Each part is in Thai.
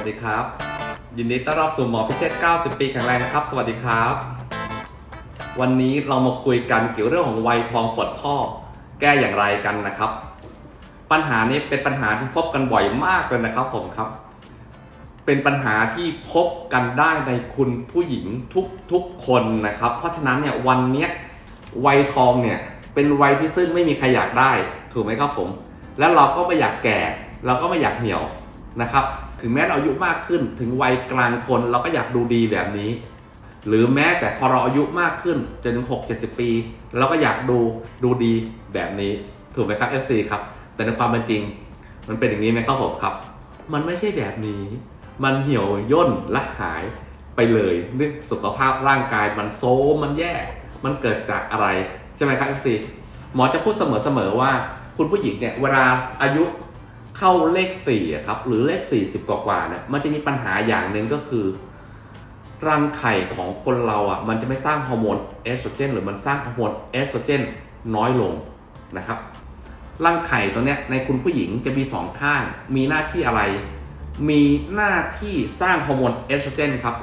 วัสดีครับ ยินดีต้อนรับสู่หมอพิเชษ90 ปีแข็งแรงนะครับ สวัสดีครับ วันนี้เรามาคุยกันเกี่ยวเรื่องของวัยทองปวดข้อ แก้อย่างไรกันนะครับ ปัญหานี้เป็นปัญหาที่พบกันบ่อยมากเลยนะครับผมครับ เป็นปัญหาที่พบกันได้ในคุณผู้หญิงทุกทุกคนนะครับ เพราะฉะนั้นเนี่ยวันนี้วัยทองเนี่ยเป็นวัยที่ซึ่งไม่มีใครอยากได้ ถูกไหมครับผม แล้วเราก็ไม่อยากแก่ เราก็ไม่อยากเหี่ยว นะครับ ถึงแม้เราอายุมากขึ้นถึงวัยกลางคนเราก็อยากดูดีแบบนี้ หรือแม้แต่พอเราอายุมากขึ้นจนถึง6 70 ปี เราก็อยากดูดูดีแบบนี้ ถูกไหมครับ FC ครับ แต่ในความเป็นจริง มันเป็นอย่างนี้ไหมครับผมครับ มันไม่ใช่แบบนี้ มันเหี่ยวย่นและหายไปเลยเรื่องสุขภาพร่างกายมันโซมมันแย่ มันเกิดจากอะไร ใช่ไหมครับ FC หมอจะพูดเสมอๆว่า คุณผู้หญิงเนี่ยเวลาอายุ เข้าเลขสี่ครับหรือเลข40กว่าๆเนี่ยมันจะมีปัญหาอย่างหนึ่งก็คือ รังไข่ของคนเราอะมันจะไม่สร้างฮอร์โมนเอสโตรเจนหรือมันสร้างฮอร์โมนเอสโตรเจนน้อยลงนะครับรังไข่ตัวเนี้ยในคุณผู้หญิงจะมีสองข้าง มีหน้าที่อะไร มีหน้าที่สร้างฮอร์โมนเอสโตรเจนครับ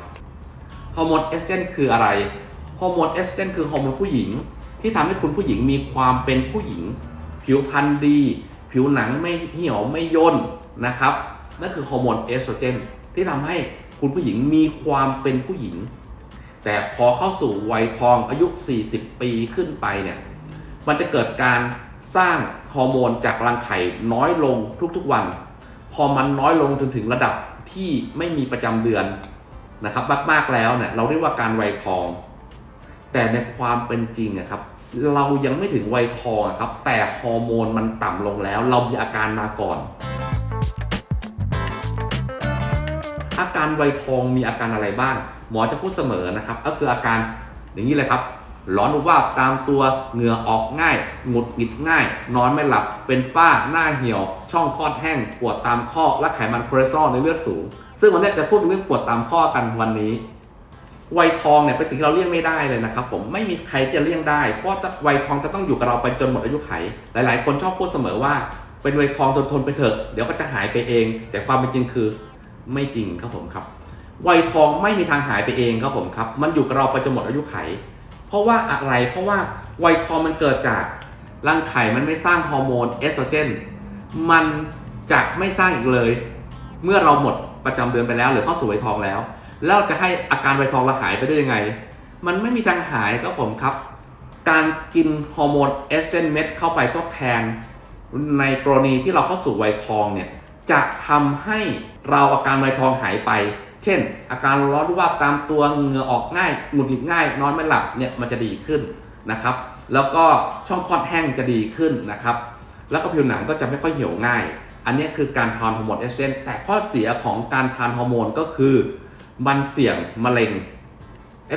ฮอร์โมนเอสโตรเจนคืออะไรฮอร์โมนเอสโตรเจนคือฮอร์โมนผู้หญิง ที่ทำให้คุณผู้หญิงมีความเป็นผู้หญิง ผิวพรรณดี ผิวหนังไม่เหี่ยวไม่ย่นนะครับ นั่นคือฮอร์โมนเอสโตรเจนที่ทำให้คุณผู้หญิงมีความเป็นผู้หญิง แต่พอเข้าสู่วัยทองอายุ 40 ปีขึ้นไปเนี่ยมันจะเกิดการสร้างฮอร์โมนจากรังไข่น้อยลงทุกๆวัน พอมันน้อยลงจนถึงระดับที่ไม่มีประจำเดือนนะครับมากๆแล้วเนี่ยเราเรียกว่าการวัยทอง แต่ในความเป็นจริงอะครับ เรายังไม่ถึงวัยทองครับ แต่ฮอร์โมนมันต่ำลงแล้ว เรามีอาการมาก่อน อาการวัยทองมีอาการอะไรบ้าง หมอจะพูดเสมอนะครับ ก็คืออาการอย่างนี้เลยครับร้อนว่าบตามตัวเหงื่อออกง่ายหงุดหงิดง่าย นอนไม่หลับเป็นฝ้าหน้าเหี่ยว ช่องคลอดแห้งปวดตามข้อและไขมันคอเลสเตอรอลในเลือดสูง ซึ่งวันนี้จะพูดเรื่องปวดตามข้อกันวันนี้ วัยทองเนี่ยเป็นสิ่งที่เราเลี่ยงไม่ได้เลยนะครับผมไม่มีใครจะเลี่ยงได้ เพราะวัยทองจะต้องอยู่กับเราไปจนหมดอายุไข หลายๆ คนชอบพูดเสมอว่า เป็นวัยทองทนทนไปเถอะเดี๋ยวก็จะหายไปเอง แต่ความเป็นจริงคือไม่จริงครับผมครับวัยทองไม่มีทางหายไปเองครับผมครับ มันอยู่กับเราไปจนหมดอายุไข เพราะว่าอะไรเพราะว่าวัยทองมันเกิดจากร่างไข่มันไม่สร้างฮอร์โมนเอสโตรเจนมันจะไม่สร้างอีกเลย เมื่อเราหมดประจำเดือนไปแล้วหรือเข้าสู่วัยทองแล้ว แล้วจะให้อาการวัยทองเราหายไปได้ยังไง มันไม่มีทางหายครับผมครับ การกินฮอร์โมนเอสโตรเนเมดเข้าไปทดแทน ในกรณีที่เราเข้าสู่วัยทองเนี่ยจะทำให้เราอาการวัยทองหายไป เช่น อาการร้อนว่าตามตัวเหงื่อออกง่ายหงุดหงิดง่าย นอนไม่หลับเนี่ยมันจะดีขึ้นนะครับ แล้วก็ช่องคลอดแห้งจะดีขึ้นนะครับ แล้วก็ผิวหนังก็จะไม่ค่อยเหี่ยวง่าย อันนี้คือการทานฮอร์โมนเอสโตรเจนแต่ข้อเสียของการทานฮอร์โมนก็คือ มันเสี่ยงมะเร็ง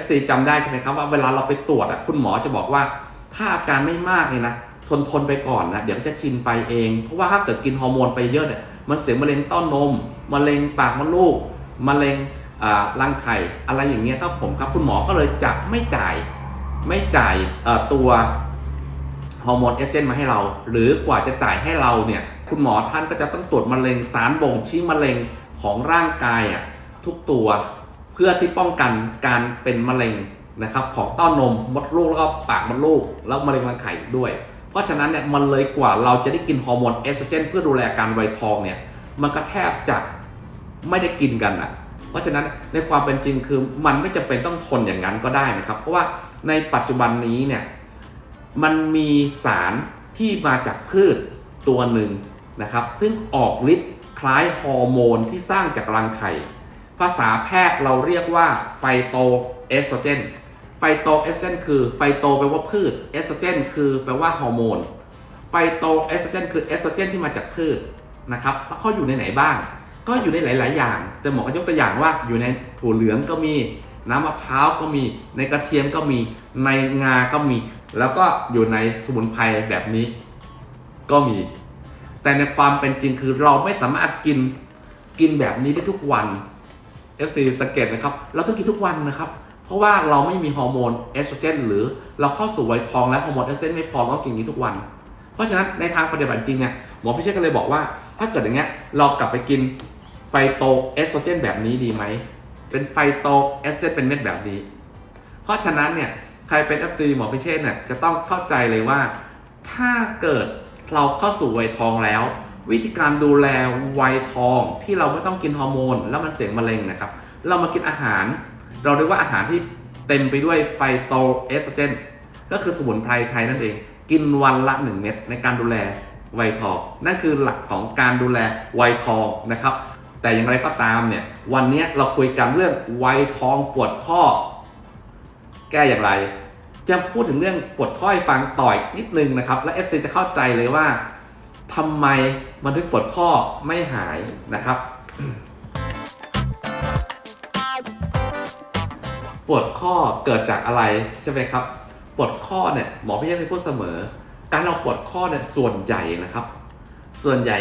FC จำได้ใช่ไหมครับว่าเวลาเราไปตรวจอะคุณหมอจะบอกว่า ถ้าอาการไม่มากเนี่ยนะทนทนไปก่อนนะเดี๋ยวจะชินไปเอง เพราะว่าถ้าเกิดกินฮอร์โมนไปเยอะเนี่ยมันเสี่ยงมะเร็งเต้านมมะเร็งปากมดลูกมะเร็งอ่ารังไข่อะไรอย่างเงี้ยครับผมครับคุณหมอก็เลยจะไม่จ่ายไม่จ่ายเอ่อตัวฮอร์โมนเอสเตรเจนมาให้เรา หรือกว่าจะจ่ายให้เราเนี่ยคุณหมอท่านก็จะต้องตรวจมะเร็งสารบ่งชี้มะเร็งของร่างกายอะ ทุกตัว เพื่อที่ป้องกันการเป็นมะเร็งนะครับของเต้านมมดลูกแล้วก็ปากมดลูกแล้วมะเร็งรังไข่ด้วย เพราะฉะนั้นเนี่ยมันเลยกว่าเราจะได้กินฮอร์โมนเอสโตรเจนเพื่อดูแลการวัยทองเนี่ยมันก็แทบจะไม่ได้กินกันอะ เพราะฉะนั้นในความเป็นจริงคือมันไม่จำเป็นต้องทนอย่างนั้นก็ได้นะครับ เพราะว่าในปัจจุบันนี้เนี่ยมันมีสารที่มาจากพืชตัวหนึ่งนะครับ ซึ่งออกฤทธิ์คล้ายฮอร์โมนที่สร้างจากรังไข่ ภาษาแพทย์เราเรียกว่าไฟโตเอสโตรเจน ไฟโตเอสโตรเจนคือไฟโตแปลว่าพืช เอสโตรเจนคือแปลว่าฮอร์โมน ไฟโตเอสโตรเจนคือเอสโตรเจนที่มาจากพืชนะครับแล้วเขาอยู่ในไหนบ้าง ก็อยู่ในหลาย ๆ อย่าง แต่หมอก็ยกตัวอย่างว่าอยู่ในถั่วเหลืองก็มี น้ำมะพร้าวก็มี ในกระเทียมก็มี ในงาก็มี แล้วก็อยู่ในสมุนไพรแบบนี้ ก็มี แต่ในความเป็นจริงคือเราไม่สามารถกินกินแบบนี้ได้ทุกวัน FC สังเกตไหมครับ เราต้องกินทุกวันนะครับ เพราะว่าเราไม่มีฮอร์โมนเอสโตรเจนหรือเราเข้าสู่วัยทองแล้วฮอร์โมนเอสโตรเจนไม่พอเราต้องกินอย่างนี้ทุกวัน เพราะฉะนั้นในทางปฏิบัติจริงเนี่ยหมอพิเชษก็เลยบอกว่า ถ้าเกิดอย่างเงี้ยเรากลับไปกินไฟโตเอสโตรเจนแบบนี้ดีไหม เป็นไฟโตเอสโตรเจนเป็นเม็ดแบบนี้ เพราะฉะนั้นเนี่ยใครเป็น FC หมอพิเชษเนี่ยจะต้องเข้าใจเลยว่า ถ้าเกิดเราเข้าสู่วัยทองแล้ว วิธีการดูแลวัยทองที่เราไม่ต้องกินฮอร์โมน แล้วมันเสี่ยงมะเร็งนะครับ เรามากินอาหาร เราเรียกว่าอาหารที่เต็มไปด้วยไฟโตเอสโตรเจนก็คือสมุนไพรไทยนั่นเอง กินวันละ 1 เม็ดในการดูแลวัยทอง นั่นคือหลักของการดูแลวัยทองนะครับ แต่อย่างไรก็ตามเนี่ยวันนี้เราคุยกันเรื่องวัยทองปวดข้อ แก้อย่างไร จะพูดถึงเรื่องปวดข้อให้ฟังต่อยนิดนึงนะครับ และ FC จะเข้าใจเลยว่า ทำไมมันถึงปวดข้อไม่หายนะครับปวดข้อเกิดจากอะไรใช่ไหมครับปวดข้อเนี่ยหมอพี่ยังพูดเสมอ การเราปวดข้อเนี่ยส่วนใหญ่นะครับ ส่วนใหญ่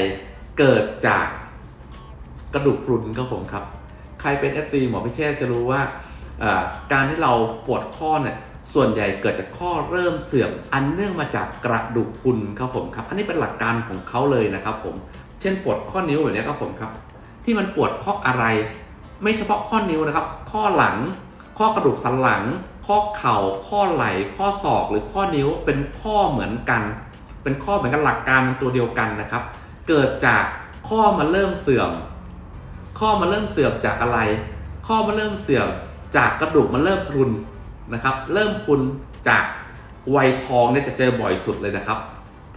เกิดจากกระดูกพรุนครับผมครับ ใครเป็น FC หมอพิเชษจะรู้ว่าการที่เราปวดข้อเนี่ย ส่วนใหญ่เกิดจากข้อเริ่มเสื่อมอันเนื่องมาจากกระดูกพรุนครับผมครับ อันนี้เป็นหลักการของเขาเลยนะครับผม เช่นปวดข้อนิ้วแบบนี้ครับผมครับ ที่มันปวดข้ออะไร ไม่เฉพาะข้อนิ้วนะครับ ข้อหลัง ข้อกระดูกสันหลัง ข้อเข่า ข้อไหล่ ข้อศอก หรือข้อนิ้วเป็นข้อเหมือนกัน เป็นข้อเหมือนกันหลักการเป็นตัวเดียวกันนะครับ เกิดจากข้อมันเริ่มเสื่อม ข้อมันเริ่มเสื่อมจากอะไร ข้อมันเริ่มเสื่อมจากกระดูกมันเริ่มพรุน นะครับ เริ่มพรุนจากวัยทองเนี่ยจะเจอบ่อยสุดเลยนะครับ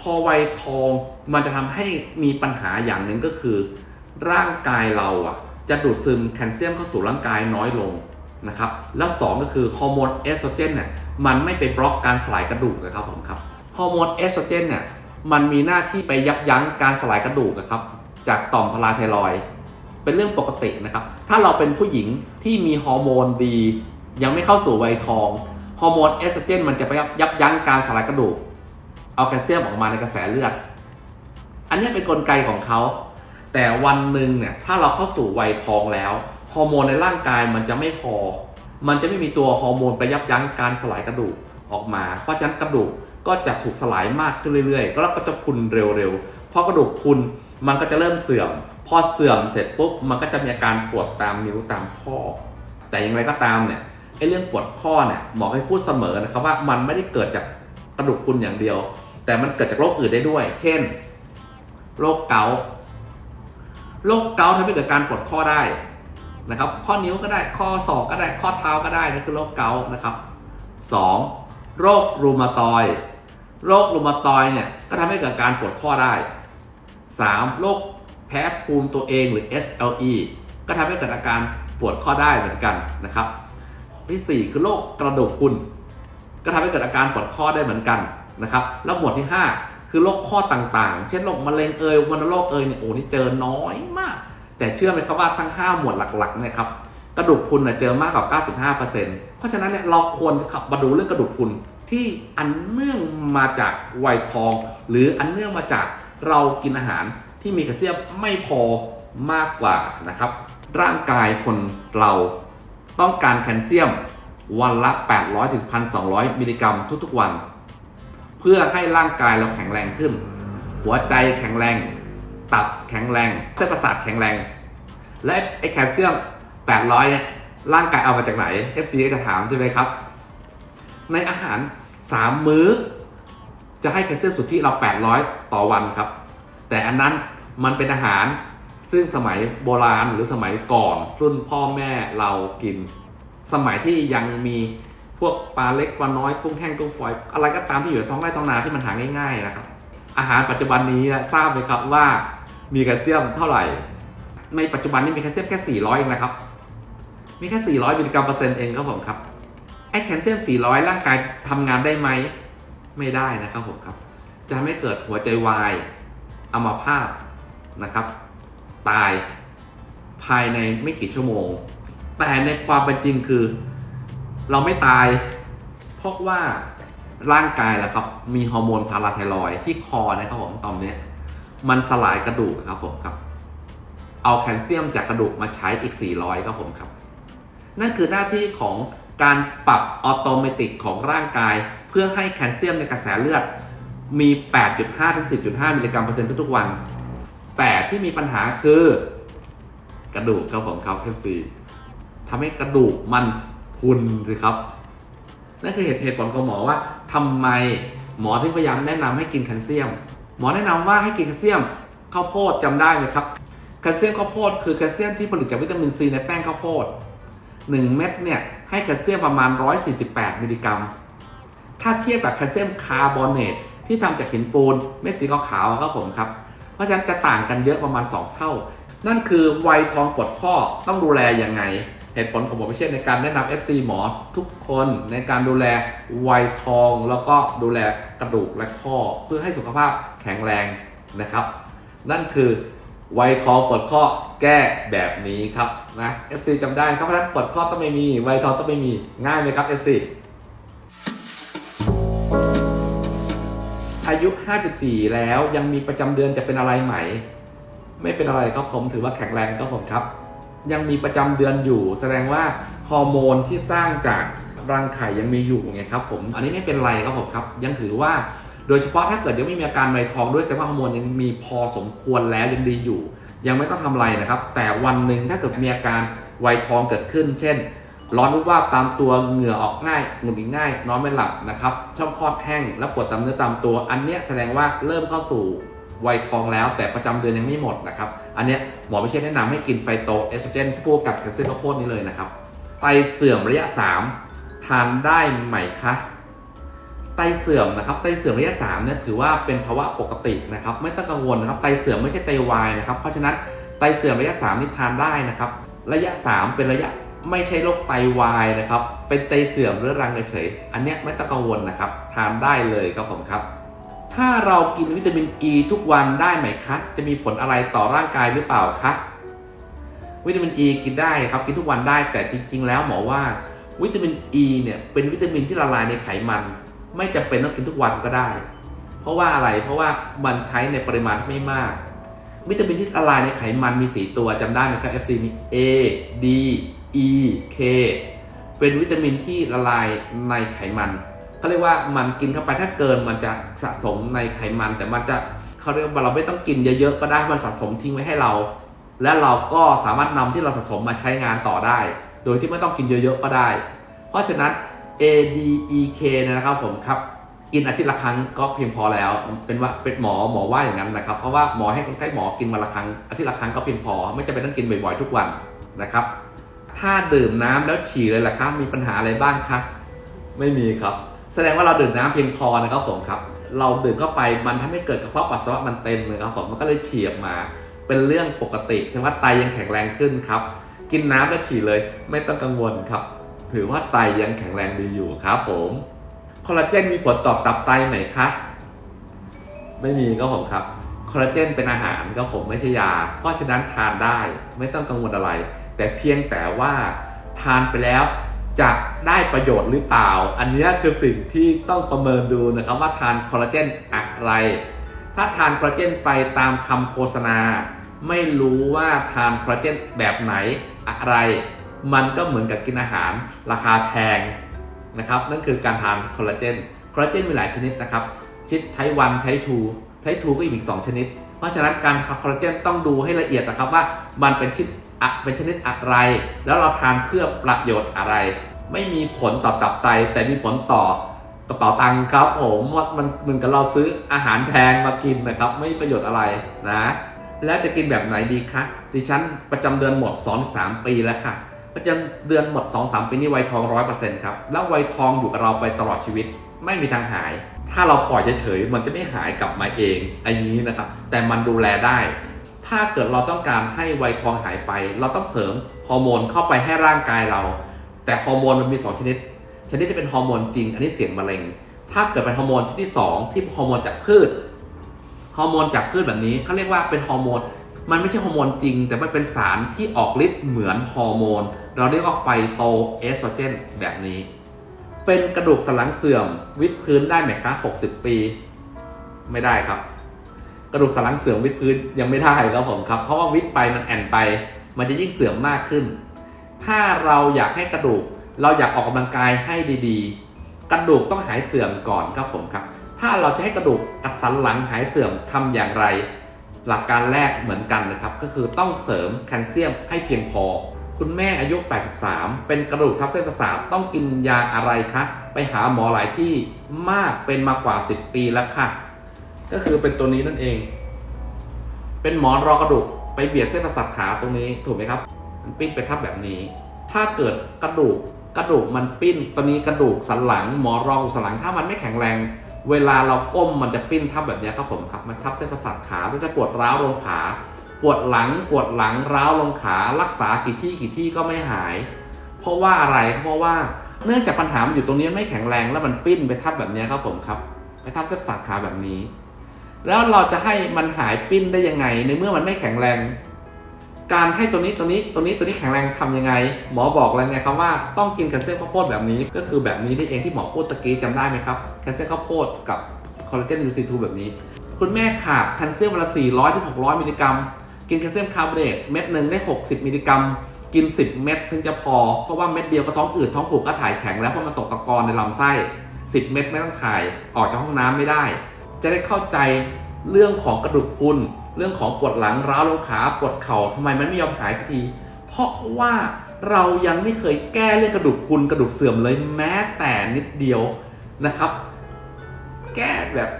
พอวัยทองมันจะทำให้มีปัญหาอย่างหนึ่งก็คือ ร่างกายเราอะ จะดูดซึมแคลเซียมเข้าสู่ร่างกายน้อยลงนะครับ แล้วสองก็คือฮอร์โมนเอสโตรเจนเนี่ยมันไม่ไปบล็อกการสลายกระดูกนะครับผมครับฮอร์โมนเอสโตรเจนเนี่ยมันมีหน้าที่ไปยับยั้งการสลายกระดูกนะครับ จากต่อมพาราไทรอยเป็นเรื่องปกตินะครับ ถ้าเราเป็นผู้หญิงที่มีฮอร์โมนดี ยังไม่เข้าสู่วัยทองฮอร์โมนเอสโตรเจนมันจะไปยับยั้งการสลายกระดูก เอาแคลเซียมออกมาในกระแสเลือด อันนี้เป็นนกลไกของเขา แต่วันหนึ่งเนี่ยถ้าเราเข้าสู่วัยทองแล้วฮอร์โมนในร่างกายมันจะไม่พอ มันจะไม่มีตัวฮอร์โมนไปยับยั้งการสลายกระดูกออกมา เพราะฉะนั้นกระดูกก็จะถูกสลายมากขึ้นเรื่อยๆ แล้วก็จะพุนเร็วๆพอกระดูกพุนมันก็จะเริ่มเสื่อม พอเสื่อมเสร็จปุ๊บ มันก็จะมีอาการปวดตามนิ้วตามข้อ แต่อย่างไรก็ตามเนี่ย ไอ้เรื่องปวดข้อเนี่ยหมอให้พูดเสมอนะครับว่ามันไม่ได้เกิดจากกระดูกพรุนอย่างเดียว แต่มันเกิดจากโรคอื่นได้ด้วย เช่น โรคเกาต์โรคเกาต์ทำให้เกิดการปวดข้อได้นะครับ ข้อนิ้วก็ได้ข้อศอกก็ได้ข้อเท้าก็ได้นั่นคือโรคเกาต์นะครับสองโรครูมาตอยโรครูมาตอยเนี่ยก็ทำให้เกิดการปวดข้อได้สามโรคแพ้ภูมิตัวเองหรือ SLE ก็ทำให้เกิดอาการปวดข้อได้เหมือนกันนะครับ ที่สี่คือโรคกระดูกพุนก็ทำให้เกิดอาการปวดข้อได้เหมือนกันนะครับแล้วหมวดที่ห้าคือโรคข้อต่างๆ เช่นโรคมะเร็งเอยวัณโรคเอยเนี่ยโอ้นี่เจอน้อยมาก แต่เชื่อไหมครับว่าทั้ง 5 หมวดหลักๆเนะครับกระดูกพุนเน่ยเจอมากกว่า 95%เพราะฉะนั้นเนี่ยเราควรขับมาดูเรื่องกระดูกพุนที่อันเนื่องมาจากวัยทอง หรืออันเนื่องมาจากเรากินอาหารที่มีแคลเซียมไม่พอมากกว่านะครับ ร่างกายคนเรา ต้องการแคลเซียมวันละ 800ถึง1,200 มิลลิกรัมทุกๆวัน เพื่อให้ร่างกายเราแข็งแรงขึ้น หัวใจแข็งแรง ตับแข็งแรง เส้นประสาทแข็งแรง และไอ้แคลเซียม 800 เนี่ย ร่างกายเอามาจากไหน FC ก็จะถามใช่ไหมครับ ในอาหาร 3 มื้อ จะให้แคลเซียมสุทธิเรา 800 ต่อวันครับ แต่อันนั้นมันเป็นอาหาร ซึ่งสมัยโบราณหรือสมัยก่อนรุ่นพ่อแม่เรากิน สมัยที่ยังมีพวกปลาเล็กปลาน้อยกุ้งแห้งกุ้งฝอย อะไรก็ตามที่อยู่ในท้องไร่ท้องนาที่มันหาง่ายๆนะครับ อาหารปัจจุบันนี้นะทราบไหมครับว่ามีแคลเซียมเท่าไหร่ ในปัจจุบันนี้มีแคลเซียมแค่ 400 เองนะครับ มีแค่ 400มิลลิกรัมเปอร์เซ็นต์เองครับผมครับไอ้แคลเซียม 400 ร่างกายทำงานได้ไหมไม่ได้นะครับผมครับ จะทำให้เกิดหัวใจวายอัมาพาตนะครับ ตายภายในไม่กี่ชั่วโมง แต่ในความเป็นจริงคือ เราไม่ตาย เพราะว่าร่างกายแหละครับ มีฮอร์โมนพาราไทรอยที่คอนะครับผมตอนนี้มันสลายกระดูกครับผมครับ เอาแคลเซียมจากกระดูกมาใช้อีก 400ครับผมครับ นั่นคือหน้าที่ของการปรับออโตเมติกของร่างกาย เพื่อให้แคลเซียมในกระแสเลือดมี 8.5ถึง10.5 มิลลิกรัมเปอร์เซ็นต์ทุกๆวัน แต่ที่มีปัญหาคือกระดูกครับผมครับ FC ทำให้กระดูกมันพุนสิครับนั่นคือเหตุเหตุผลของหมอว่าทำไมหมอถึงพยายามแนะนำให้กินแคลเซียม หมอแนะนำว่าให้กินแคลเซียมข้าวโพดจำได้ไหมครับแคลเซียมข้าวโพดคือแคลเซียมที่ผลิตจากวิตามินซีในแป้งข้าวโพด 1 เม็ดเนี่ยให้แคลเซียมประมาณ 148 มิลลิกรัม ถ้าเทียบกับแคลเซียมคาร์บอเนตที่ทำจากหินปูนเม็ดสีขาวๆครับผมครับ ราะฉะนั้นจะต่างกันเยอะประมาณ 2 เท่า นั่นคือวัยทองปวดข้อต้องดูแลยังไง เหตุผลของผมไม่ใช่ในการแนะนำ FC หมอทุกคนในการดูแลวัยทองแล้วก็ดูแลกระดูกและข้อ เพื่อให้สุขภาพแข็งแรงนะครับ นั่นคือวัยทองปวดข้อแก้แบบนี้ครับนะ FC จำได้ครับเพราะฉะนั้นปวดข้อต้องไม่มีวัยทองต้องไม่มีง่ายไหมครับ FC อายุ 54 แล้วยังมีประจำเดือนจะเป็นอะไรไหม ไม่เป็นอะไรครับผมถือว่าแข็งแรงครับผมครับ ยังมีประจำเดือนอยู่ แสดงว่าฮอร์โมนที่สร้างจากรังไข่ยังมีอยู่ไงครับผมอันนี้ไม่เป็นไรครับผมครับ ยังถือว่าโดยเฉพาะถ้าเกิดยังไม่มีอาการไมทองด้วยแสดงว่าฮอร์โมนยังมีพอสมควรแล้วยังดีอยู่ ยังไม่ต้องทำอะไรนะครับ แต่วันหนึ่งถ้าเกิดมีอาการไวยทองเกิดขึ้น เช่น ร้อนรุบว่าบตามตัวเหงื่อออกง่ายหงุดหงิดง่าย นอนไม่หลับนะครับ ช่องคลอดแห้งแล้วปวดตามเนื้อตามตัว อันเนี้ยแสดงว่าเริ่มเข้าสู่วัยทองแล้ว แต่ประจำเดือนยังไม่หมดนะครับ อันเนี้ยหมอไม่ใช่แนะนำให้กินไฟโตเอสโตรเจนคู่กับแคลเซียมข้าวโพดนี้เลยนะครับ ไตเสื่อมระยะ 3 ทานได้ไหมคะไตเสื่อมนะครับไตเสื่อมระยะ3เนี่ยถือว่าเป็นภาวะปกตินะครับ ไม่ต้องกังวลนะครับไตเสื่อมไม่ใช่ไตวายนะครับ เพราะฉะนั้นไตเสื่อมระยะ3นี่ทานได้นะครับ ระยะ 3 เป็นระยะ ไม่ใช่โรคไตวายนะครับ เป็นไตเสื่อมเรื้อรังเฉยอันเนี้ยไม่ต้องกังวลนะครับ ทานได้เลยครับผมครับ ถ้าเรากินวิตามินอ e ีทุกวันได้ไหมคะ จะมีผลอะไรต่อร่างกายหรือเปล่าคะวิตามินอ e ีกินได้ครับ กินทุกวันได้แต่จริง ๆ แล้วหมอว่าวิตามินอ e ีเนี่ยเป็นวิตามินที่ละลายในไขมัน ไม่จำเป็นต้องกินทุกวันก็ได้ เพราะว่าอะไรเพราะว่ามันใช้ในปริมาณไม่มาก วิตามินที่ละลายในไขมันมี 4 ตัวจำได้ไหมครับ FC มี A D E K เป็นวิตามินที่ละลายในไขมันเขาเรียกว่ามันกินเข้าไปถ้าเกินมันจะสะสมในไขมัน แต่มันจะเขาเรียกว่าเราไม่ต้องกินเยอะๆก็ได้มันสะสมทิ้งไว้ให้เรา และเราก็สามารถนำที่เราสะสมมาใช้งานต่อได้ โดยที่ไม่ต้องกินเยอะๆก็ได้ เพราะฉะนั้น A D E K นะครับผมครับกินอาทิตย์ละครั้งก็เพียงพอแล้ว เป็นว่าเป็นหมอหมอว่าอย่างนั้นนะครับ เพราะว่าหมอให้คนไข้หมอกินวันละครั้งอาทิตย์ละครั้งก็เพียงพอ ไม่จำเป็นต้องกินบ่อยๆทุกวันนะครับ ถ้าดื่มน้ำแล้วฉี่เลยล่ะครับ มีปัญหาอะไรบ้างครับ ไม่มีครับ แสดงว่าเราดื่มน้ำเพียงพอนะครับผมครับ เราดื่มเข้าไปมันทำให้เกิดกระเพาะปัสสาวะมันเต็มเลยครับผมมันก็เลยฉี่ออกมา เป็นเรื่องปกติแสดงว่าไตยังแข็งแรงขึ้นครับ กินน้ำแล้วฉี่เลย ไม่ต้องกังวลครับ ถือว่าไตยังแข็งแรงดีอยู่ครับผมคอลลาเจนมีผลต่อตับไตไหมคะไม่มีก็ผมครับคอลลาเจนเป็นอาหารก็ผมไม่ใช่ยา เพราะฉะนั้นทานได้ไม่ต้องกังวลอะไร แต่เพียงแต่ว่าทานไปแล้วจะได้ประโยชน์หรือเปล่า อันนี้คือสิ่งที่ต้องประเมินดูนะครับว่าทานคอลลาเจนอะไร ถ้าทานคอลลาเจนไปตามคำโฆษณา ไม่รู้ว่าทานคอลลาเจนแบบไหนอะไร มันก็เหมือนกับกินอาหารราคาแพงนะครับนั่นคือการทานคอลลาเจนคอลลาเจนมีหลายชนิดนะครับชนิดไทป์1ไทป์2ไทป์2ก็อีก2ชนิด เพราะฉะนั้นการทานคอลลาเจนต้องดูให้ละเอียดนะครับว่ามันเป็นชนิด อะเป็นชนิดอะไร แล้วเราทานเพื่อประโยชน์อะไร ไม่มีผลต่อตับไต แต่มีผลต่อกระเป๋าตังค์ครับผมว่ามันเหมือนกับเราซื้ออาหารแพงมากินนะครับ ไม่มีประโยชน์อะไรนะ แล้วจะกินแบบไหนดีคะดิฉันประจำเดือนหมด2-3 ปีแล้วค่ะ ประจำเดือนหมด 2-3 ปีนี้วัยทอง100%ครับแล้วไวทองอยู่กับเราไปตลอดชีวิต ไม่มีทางหาย ถ้าเราปล่อยเฉยๆมันจะไม่หายกลับมาเองอันนี้นะครับ แต่มันดูแลได้ ถ้าเกิดเราต้องการให้วัยทองหายไป เราต้องเสริมฮอร์โมนเข้าไปให้ร่างกายเรา แต่ฮอร์โมนมันมี 2 ชนิด ชนิดที่เป็นฮอร์โมนจริง อันนี้เสี่ยงมะเร็ง ถ้าเกิดเป็นฮอร์โมนชนิดที่ 2 ที่ฮอร์โมนจากพืช ฮอร์โมนจากพืชแบบนี้เขาเรียกว่าเป็นฮอร์โมน มันไม่ใช่ฮอร์โมนจริง แต่มันเป็นสารที่ออกฤทธิ์เหมือนฮอร์โมน เราเรียกว่าไฟโตเอสโตรเจนแบบนี้ เป็นกระดูกสันหลังเสื่อม วิดพื้นได้ไหมคะ60 ปี ไม่ได้ครับ กระดูกสันหลังเสื่อมวิดพื้นยังไม่ได้ครับผมครับ เพราะว่าวิดไปมันแอนไป มันจะยิ่งเสื่อมมากขึ้น ถ้าเราอยากให้กระดูก เราอยากออกกำลังกายให้ดีๆ กระดูกต้องหายเสื่อมก่อนครับผมครับ ถ้าเราจะให้กระดูกอักสันหลังหายเสื่อมทำอย่างไร หลักการแรกเหมือนกันนะครับ ก็คือต้องเสริมแคลเซียมให้เพียงพอ คุณแม่อายุ 83 เป็นกระดูกทับเส้นประสาทต้องกินยาอะไรคะไปหาหมอหลายที่มากเป็นมากว่า 10 ปีแล้วค่ะ ก็คือเป็นตัวนี้นั่นเอง เป็นหมอนรองกระดูกไปเบียดเส้นประสาทขาตรงนี้ถูกไหมครับ มันปิ้นไปทับแบบนี้ ถ้าเกิดกระดูกกระดูกมันปิ้นตอนนี้กระดูกสันหลัง หมอนรองสันหลังถ้ามันไม่แข็งแรง เวลาเราก้มมันจะปิ้นทับแบบนี้ครับผมครับมันทับเส้นประสาทขาแล้วจะปวดร้าวลงขา ปวดหลังปวดหลังร้าวลงขา รักษากี่ที่กี่ที่ก็ไม่หาย เพราะว่าอะไรเพราะว่าเนื่องจากปัญหามันอยู่ตรงนี้ไม่แข็งแรงแล้วมันปิ้นไปทับแบบนี้ครับผมครับ ไปทับเส้นประสาทขาแบบนี้ แล้วเราจะให้มันหายปิ้นได้ยังไง ในเมื่อมันไม่แข็งแรง การให้ตัวนี้ตัวนี้ตัวนี้ตัวนี้แข็งแรงทำยังไง หมอบอกแล้วไงครับว่าต้องกินแคลเซียมข้าวโพดแบบนี้ ก็คือแบบนี้ที่เองที่หมอพูดตะกี้จำได้ไหมครับแคลเซียมข้าวโพดกับคอลลาเจนยูซีทูแบบนี้ คุณแม่ขาดแคลเซียมวันละ400ถึง600 มิลลิกรัม กินแคลเซียมคาร์บอเนตเม็ดหนึ่งได้ 60 มิลลิกรัม กิน 10 เม็ดถึงจะพอ เพราะว่าเม็ดเดียวก็ท้องอืดท้องผูกก็ถ่ายแข็งแล้วเพราะมันตกตะกอนในลำไส้ 10 เม็ดไม่ต้องถ่ายออกจากห้องน้ำไม่ได้ จะได้เข้าใจเรื่องของกระดูกพุนเรื่องของปวดหลังร้าวลงขาปวดเข่าทำไมมันไม่ยอมหายสักที เพราะว่าเรายังไม่เคยแก้เรื่องกระดูกพุนกระดูกเสื่อมเลยแม้แต่นิดเดียวนะครับ แก้แบบ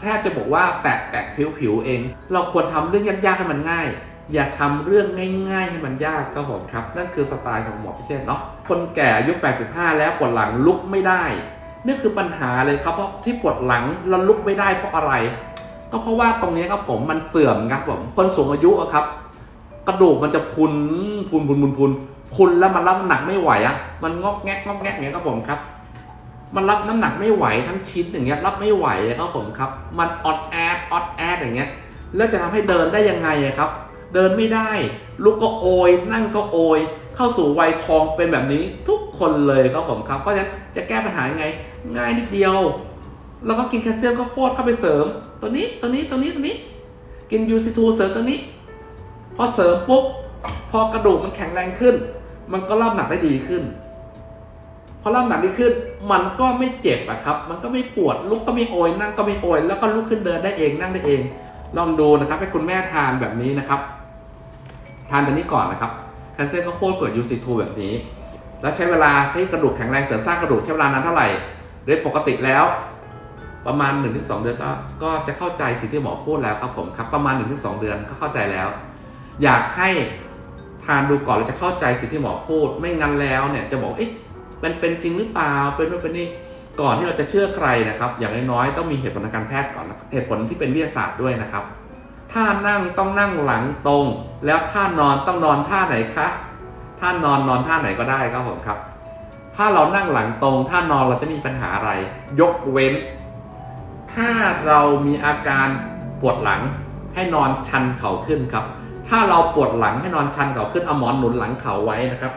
แทบจะบอกว่าแตะแตะผิวๆเอง เราควรทำเรื่องยากๆให้มันง่าย อย่าทำเรื่องง่ายๆให้มันยากครับผมครับ นั่นคือสไตล์ของหมอพิเชษเนาะคนแก่อายุ 85 แล้วปวดหลังลุกไม่ได้ นี่คือปัญหาเลยครับเพราะที่ปวดหลังแล้วลุกไม่ได้เพราะอะไร ก็เพราะว่าตรงนี้ครับผมมันเสื่อมครับผมคนสูงอายุอะครับ กระดูกมันจะพุนพุนพุนพุนพุนพุนแล้วมันรับน้ำหนักไม่ไหวอะมันงอกแงกงอกแงกอย่างเงี้ยครับผมครับมันรับน้ำหนักไม่ไหวทั้งชิ้นอย่างเงี้ยรับไม่ไหวเลยครับผมครับ มันออดแอดออดแอดอย่างเงี้ยแล้วจะทำให้เดินได้ยังไงอะครับ เดินไม่ได้ ลุกก็โอย นั่งก็โอย เข้าสู่วัยทองเป็นแบบนี้ทุกคนเลยครับผมครับเพราะฉะนั้นจะแก้ปัญหายังไง ง่ายนิดเดียวเราก็กินแคลเซียมข้าวโพดเข้าไปเสริม ตัวนี้ตัวนี้ตัวนี้ตัวนี้ กินยูซิทูเสริมตัวนี้ พอเสริมปุ๊บพอกระดูกมันแข็งแรงขึ้น มันก็รับหนักได้ดีขึ้น พอรับหนักดีขึ้น มันก็ไม่เจ็บอะครับ มันก็ไม่ปวดลุกก็ไม่โอยนั่งก็ไม่โอยแล้วก็ลุกขึ้นเดินได้เองนั่งได้เอง ลองดูนะครับให้คุณแม่ทานแบบนี้นะครับ ทานตัวนี้ก่อนนะครับแคลเซียมข้าวโพดกรดยูซิทูแบบนี้ แล้วใช้เวลาให้กระดูกแข็งแรงเสริมสร้างกระดูกใช้เวลานานเท่าไหร่ โดยปกติแล้ว ประมาณ 1-2 เดือนก็ก็จะเข้าใจสิ่งที่หมอพูดแล้วครับผมครับ ประมาณ 1-2 เดือนก็เข้าใจแล้ว อยากให้ทานดูก่อนแล้วจะเข้าใจสิ่งที่หมอพูด ไม่งั้นแล้วเนี่ยจะบอกเอ๊ะเป็นเป็นจริงหรือเปล่าเป็นนู่นเป็นนี่ก่อนที่เราจะเชื่อใครนะครับ อย่างน้อยๆต้องมีเหตุผลทางการแพทย์ก่อนนะเหตุผลที่เป็นวิทยาศาสตร์ด้วยนะครับท่านั่งต้องนั่งหลังตรง แล้วท่านอนต้องนอนท่าไหนคะท่านอนนอนท่าไหนก็ได้ครับผมครับ ถ้าเรานั่งหลังตรงท่านอนเราจะมีปัญหาอะไร ยกเว้น ถ้าเรามีอาการปวดหลังให้นอนชันเข่าขึ้นครับ ถ้าเราปวดหลังให้นอนชันเข่าขึ้นเอาหมอนหนุนหลังเข่าไว้นะครับ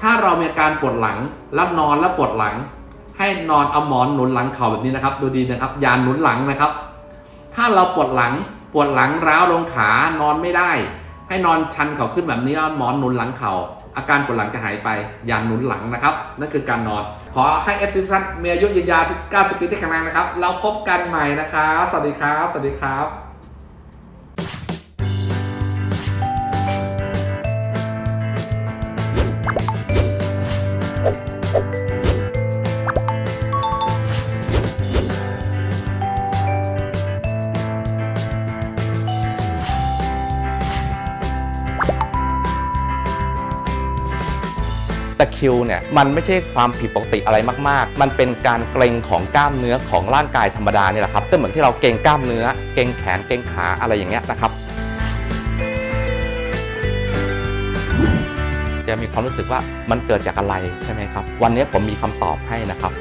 ถ้าเรามีอาการปวดหลังแล้วนอนแล้วปวดหลัง ให้นอนเอาหมอนหนุนหลังเข่าแบบนี้นะครับ ดูดีนะครับย่าหนุนหลังนะครับ ถ้าเราปวดหลังปวดหลังร้าวลงขานอนไม่ได้ ให้นอนชันเข่าขึ้นแบบนี้แล้วหมอนหนุนหลังเข่าอาการปวดหลังจะหายไปอย่าหนุนหลังนะครับนั่นคือการนอน ขอให้เอฟซีทุกท่านมีอายุยืนยาวทุก90ปีที่แข็งแรงนะครับเราพบกันใหม่นะครับสวัสดีครับ สวัสดีครับ คิวเนี่ยมันไม่ใช่ความผิดปกติอะไรมาก ๆ มันเป็นการเกร็งของกล้ามเนื้อของร่างกายธรรมดาเนี่ยแหละครับก็เหมือนที่เราเกร็งกล้ามเนื้อ เกร็งแขนเกร็งขาอะไรอย่างเงี้ยนะครับจะมีความรู้สึกว่ามันเกิดจากอะไรใช่ไหมครับ วันนี้ผมมีคำตอบให้นะครับ